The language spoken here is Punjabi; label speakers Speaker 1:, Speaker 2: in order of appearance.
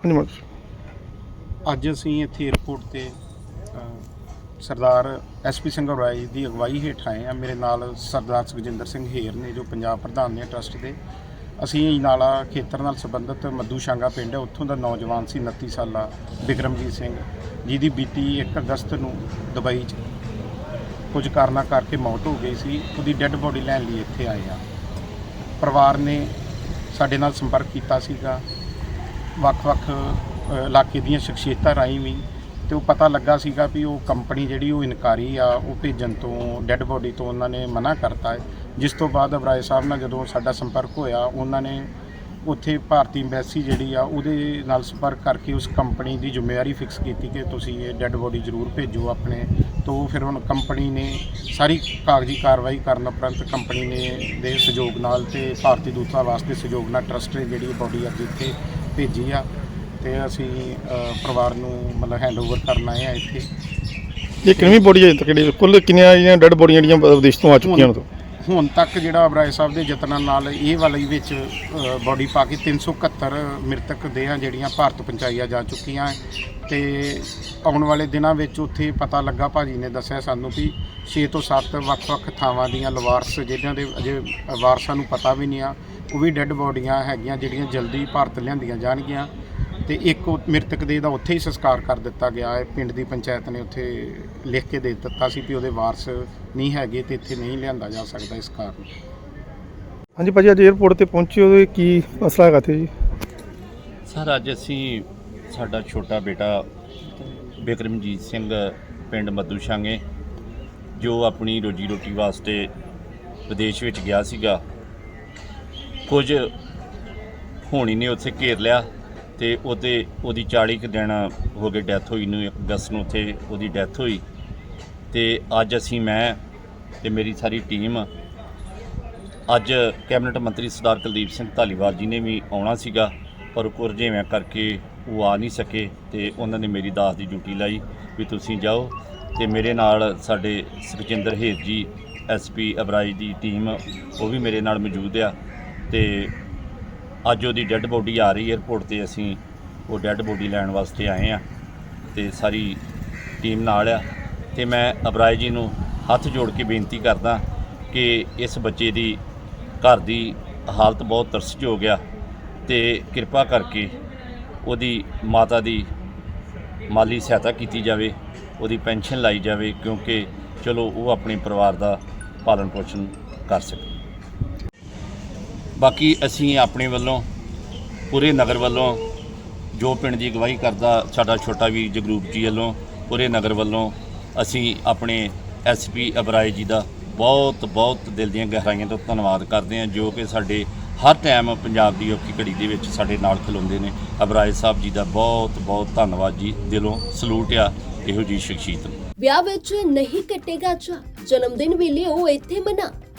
Speaker 1: ਹਾਂਜੀ ਮਾਨ
Speaker 2: ਅੱਜ ਅਸੀਂ ਇੱਥੇ 에어ਪੋਰਟ ਤੇ ਅ, ਸਰਦਾਰ ਐਸਪੀ ਸਿੰਘ ਰਾਏ ਦੀ ਅਗਵਾਈ ਹੇਠ ਆਏ ਆ ਮੇਰੇ ਨਾਲ ਸਰਦਾਰ ਸੁਖਜਿੰਦਰ ਸਿੰਘ ਹੇਰ ਨੇ ਜੋ ਪੰਜਾਬ ਪ੍ਰਧਾਨ ਨੇ ਟਰਸਟ ਦੇ। ਅਸੀਂ ਨਾਲਾ ਖੇਤਰ ਨਾਲ ਸੰਬੰਧਿਤ ਮੱਧੂ ਸ਼ਾਂਗਾ ਪਿੰਡ ਹੈ। ਉੱਥੋਂ ਦਾ ਨੌਜਵਾਨ ਸੀ 29 ਸਾਲਾ ਬਿਕਰਮਜੀਤ ਸਿੰਘ ਜਿਹਦੀ ਬੀਤੀ 1 ਅਗਸਤ ਨੂੰ ਦੁਬਈ 'ਚ ਕੁਝ ਕਾਰਨਾਂ ਕਰਕੇ ਮੌਤ ਹੋ ਗਈ ਸੀ। ਉਹਦੀ ਡੈੱਡ ਬੋਡੀ ਲੈਣ ਲਈ ਇੱਥੇ ਆਏ ਆ ਪਰਿਵਾਰ ਨੇ ਸਾਡੇ ਨਾਲ ਸੰਪਰਕ ਕੀਤਾ ਸੀਗਾ। ਵੱਖ-ਵੱਖ ਇਲਾਕੇ ਦੀਆਂ ਸ਼ਖਸੀਅਤਾਂ ਰਾਹੀਂ ਵੀ ਤੇ ਉਹ ਪਤਾ ਲੱਗਾ ਸੀਗਾ ਵੀ ਉਹ ਕੰਪਨੀ ਜਿਹੜੀ ਉਹ ਇਨਕਾਰੀ ਆ, ਉਹ ਭੇਜਣ ਤੋਂ, ਡੈੱਡ ਬੋਡੀ ਤੋਂ ਉਹਨਾਂ ਨੇ ਮਨਾ ਕਰਤਾ ਹੈ। ਜਿਸ ਤੋਂ ਬਾਅਦ ਅਬਰਾਏ ਸਾਹਿਬ ਨਾਲ ਜਦੋਂ ਸਾਡਾ ਸੰਪਰਕ ਹੋਇਆ, ਉਹਨਾਂ ਨੇ ਉੱਥੇ ਭਾਰਤੀ ਐਮਬੈਸੀ ਜਿਹੜੀ ਆ, ਉਹਦੇ ਨਾਲ ਸੰਪਰਕ ਕਰਕੇ ਉਸ ਕੰਪਨੀ ਦੀ ਜ਼ਿੰਮੇਵਾਰੀ ਫਿਕਸ ਕੀਤੀ ਕਿ ਤੁਸੀਂ ਇਹ ਡੈੱਡ ਬੋਡੀ ਜ਼ਰੂਰ ਭੇਜੋ ਆਪਣੇ। ਤੋਂ ਫਿਰ ਹੁਣ ਕੰਪਨੀ ਨੇ ਸਾਰੀ ਕਾਗਜ਼ੀ ਕਾਰਵਾਈ ਕਰਨ ਉਪਰੰਤ ਕੰਪਨੀ ਨੇ ਦੇ ਸਹਿਯੋਗ ਨਾਲ ਤੇ ਭਾਰਤੀ ਦੂਤਾਵਾਸ ਦੇ ਸਹਿਯੋਗ ਨਾਲ ਟਰਸਟ ਜਿਹੜੀ ਬੋਡੀ ਅੱਜ ਇੱਥੇ ਭੇਜੀ ਆ ਤੇ ਅਸੀਂ ਅ, ਪਰਿਵਾਰ ਨੂੰ ਮਤਲਬ ਹੈਂਡਓਵਰ ਕਰਨ ਆਏ ਆ ਇੱਥੇ।
Speaker 1: ਇਹ ਕਿੰਨੀ ਬੋਡੀ ਹੈ ਤੱਕ ਕੁੱਲ ਕਿੰਨੀਆਂ ਜਿਹੜੀਆਂ ਡੈਡ ਬੋਡੀਆਂ ਜਿਹੜੀਆਂ ਵਿਦੇਸ਼ ਤੋਂ ਆ ਚੁੱਕੀਆਂ ਨੇ ਤੋਂ?
Speaker 2: ਹੁਣ ਤੱਕ ਜਿਹੜਾ ਅਬਰਾਏ ਸਾਹਿਬ ਦੇ ਯਤਨਾਂ ਨਾਲ ਇਹ ਵਾਲੀ ਵਿੱਚ ਬਾਡੀ ਪਾ ਕੇ 371 ਮ੍ਰਿਤਕ ਦੇਹਾਂ ਜਿਹੜੀਆਂ ਭਾਰਤ ਪਹੁੰਚਾਈਆਂ ਜਾ ਚੁੱਕੀਆਂ ਹੈ। ਤੇ ਆਉਣ ਵਾਲੇ ਦਿਨਾਂ ਵਿੱਚ ਉੱਥੇ ਪਤਾ ਲੱਗਾ, ਭਾਜੀ ਨੇ ਦੱਸਿਆ ਸਾਨੂੰ ਵੀ 6 ਤੋਂ 7 ਵੱਖ-ਵੱਖ ਥਾਵਾਂ ਦੀਆਂ ਲਵਾਰਸ, ਜਿਹਨਾਂ ਦੇ ਅਜੇ ਵਾਰਸਾਂ ਨੂੰ ਪਤਾ ਵੀ ਨਹੀਂ ਆ, ਉਹ ਵੀ ਡੈੱਡ ਬੋਡੀਆਂ ਹੈਗੀਆਂ ਜਿਹੜੀਆਂ ਜਲਦੀ ਭਾਰਤ ਲਿਆਂਦੀਆਂ ਜਾਣਗੀਆਂ। ਤੇ ਇੱਕ ਉਹ ਮ੍ਰਿਤਕ ਦੇ ਦਾ ਉੱਥੇ ਹੀ ਸੰਸਕਾਰ ਕਰ ਦਿੱਤਾ ਗਿਆ ਹੈ। ਪਿੰਡ ਦੀ ਪੰਚਾਇਤ ਨੇ ਉੱਥੇ ਲਿਖ ਕੇ ਦੇ ਦਿੱਤਾ ਸੀ ਵੀ ਉਹਦੇ ਵਾਰਸ ਨਹੀਂ ਹੈਗੇ ਤੇ ਇੱਥੇ ਨਹੀਂ ਲਿਆਂਦਾ ਜਾ ਸਕਦਾ ਇਸ ਕਾਰਨ।
Speaker 1: ਹਾਂਜੀ ਭਾਜੀ ਅੱਜ 에어ਪੋਰਟ ਤੇ ਪਹੁੰਚੇ ਹੋ ਤੇ ਕੀ ਮਸਲਾ ਹੈਗਾ ਤੇ ਜੀ?
Speaker 3: ਸਰ ਅੱਜ ਅਸੀਂ ਸਾਡਾ ਛੋਟਾ ਬੇਟਾ ਬਿਕਰਮਜੀਤ ਸਿੰਘ ਪਿੰਡ ਮੱਦੂ ਸ਼ਾਂਗੇ ਜੋ ਆਪਣੀ ਰੋਜੀ ਰੋਟੀ ਵਾਸਤੇ ਵਿਦੇਸ਼ ਵਿੱਚ ਗਿਆ ਸੀਗਾ। ਕੁਝ ਹੋਣੀ ਨੇ ਉੱਥੇ ਘੇਰ ਲਿਆ। ਤੇ ਉਹਦੇ, ਉਹਦੀ 40 ਕੁ ਦਿਨ ਹੋ ਗਏ ਡੈਥ ਹੋਈ ਨੂੰ 1 ਅਗਸਤ ਨੂੰ ਉੱਥੇ ਉਹਦੀ ਡੈਥ ਹੋਈ। ਤੇ ਅੱਜ ਅਸੀਂ, ਮੈਂ ਤੇ ਮੇਰੀ ਸਾਰੀ ਟੀਮ ਅੱਜ ਕੈਬਨਿਟ ਮੰਤਰੀ ਸਰਦਾਰ ਕੁਲਦੀਪ ਸਿੰਘ ਧਾਲੀਵਾਲ ਜੀ ਨੇ ਵੀ ਆਉਣਾ ਸੀਗਾ, ਪਰ ਕੁਰਜੇਵੇਂ ਕਰਕੇ ਉਹ ਆ ਨਹੀਂ ਸਕੇ ਤੇ ਉਹਨਾਂ ਨੇ ਮੇਰੀ ਦਾਸ ਦੀ ਡਿਊਟੀ ਲਾਈ ਵੀ ਤੁਸੀਂ ਜਾਓ। ਤੇ ਮੇਰੇ ਨਾਲ ਸਾਡੇ ਸੁਖਜਿੰਦਰ ਹੇਰ ਜੀ ਐਸਪੀ ਅਬਰਾਜ ਦੀ ਟੀਮ ਉਹ ਵੀ ਮੇਰੇ ਨਾਲ ਮੌਜੂਦ ਆ। ਤੇ ਅੱਜ ਉਹਦੀ ਡੈੱਡ ਬੋਡੀ ਆ ਰਹੀ 에ਅਰਪੋਰਟ ਤੇ ਅਸੀਂ ਉਹ ਡੈੱਡ ਬੋਡੀ ਲੈਣ ਵਾਸਤੇ ਆਏ ਆ ਤੇ ਸਾਰੀ ਟੀਮ ਨਾਲ ਆ ਤੇ ਮੈਂ ਅਬਰਾਜ ਜੀ ਨੂੰ ਹੱਥ ਜੋੜ ਕੇ ਬੇਨਤੀ ਕਰਦਾ ਕਿ ਇਸ ਬੱਚੇ ਦੀ ਘਰ ਦੀ ਹਾਲਤ ਬਹੁਤ ਤਰਸਯੋਗ ਆ ਤੇ ਕਿਰਪਾ ਕਰਕੇ ਉਹਦੀ ਮਾਤਾ ਦੀ ਮਾਲੀ ਸਹਾਇਤਾ ਕੀਤੀ ਜਾਵੇ, ਉਹਦੀ ਪੈਨਸ਼ਨ ਲਾਈ ਜਾਵੇ ਕਿਉਂਕਿ ਚਲੋ ਉਹ ਆਪਣੇ ਪਰਿਵਾਰ ਦਾ ਪਾਲਣ ਪੋਸ਼ਣ ਕਰ ਸਕੇ। ਬਾਕੀ ਅਸੀਂ ਆਪਣੇ ਵੱਲੋਂ, ਪੂਰੇ ਨਗਰ ਵੱਲੋਂ ਜੋ ਪਿੰਡ ਦੀ ਅਗਵਾਈ ਕਰਦਾ ਸਾਡਾ ਛੋਟਾ ਵੀਰ ਜਗਰੂਪ ਜੀ ਵੱਲੋਂ, ਪੂਰੇ ਨਗਰ ਵੱਲੋਂ ਅਸੀਂ ਆਪਣੇ ਐਸਪੀ ਅਬਰਾਏ ਜੀ ਦਾ ਬਹੁਤ ਬਹੁਤ ਦਿਲ ਦੀਆਂ ਗਹਿਰਾਈਆਂ ਤੋਂ ਧੰਨਵਾਦ ਕਰਦੇ ਹਾਂ, ਜੋ ਕਿ ਸਾਡੇ ਹਰ ਟਾਈਮ ਪੰਜਾਬ ਦੀ ਔਖੀ ਘੜੀ ਦੇ ਵਿੱਚ ਸਾਡੇ ਨਾਲ ਖਲੋਂਦੇ ਨੇ। ਅਬਰਾਏ ਸਾਹਿਬ ਜੀ ਦਾ ਬਹੁਤ ਬਹੁਤ ਧੰਨਵਾਦ ਜੀ, ਦਿਲੋਂ ਸਲੂਟ ਆ ਇਹੋ ਜੀ ਸ਼ਖਸੀਅਤ
Speaker 4: ਵਿਆਹ ਵਿੱਚ ਨਹੀਂ ਕੱਟੇਗਾ ਚਾ ਜਨਮ ਦਿਨ ਵੇਲੇ ਉਹ ਇੱਥੇ ਮਨਾ।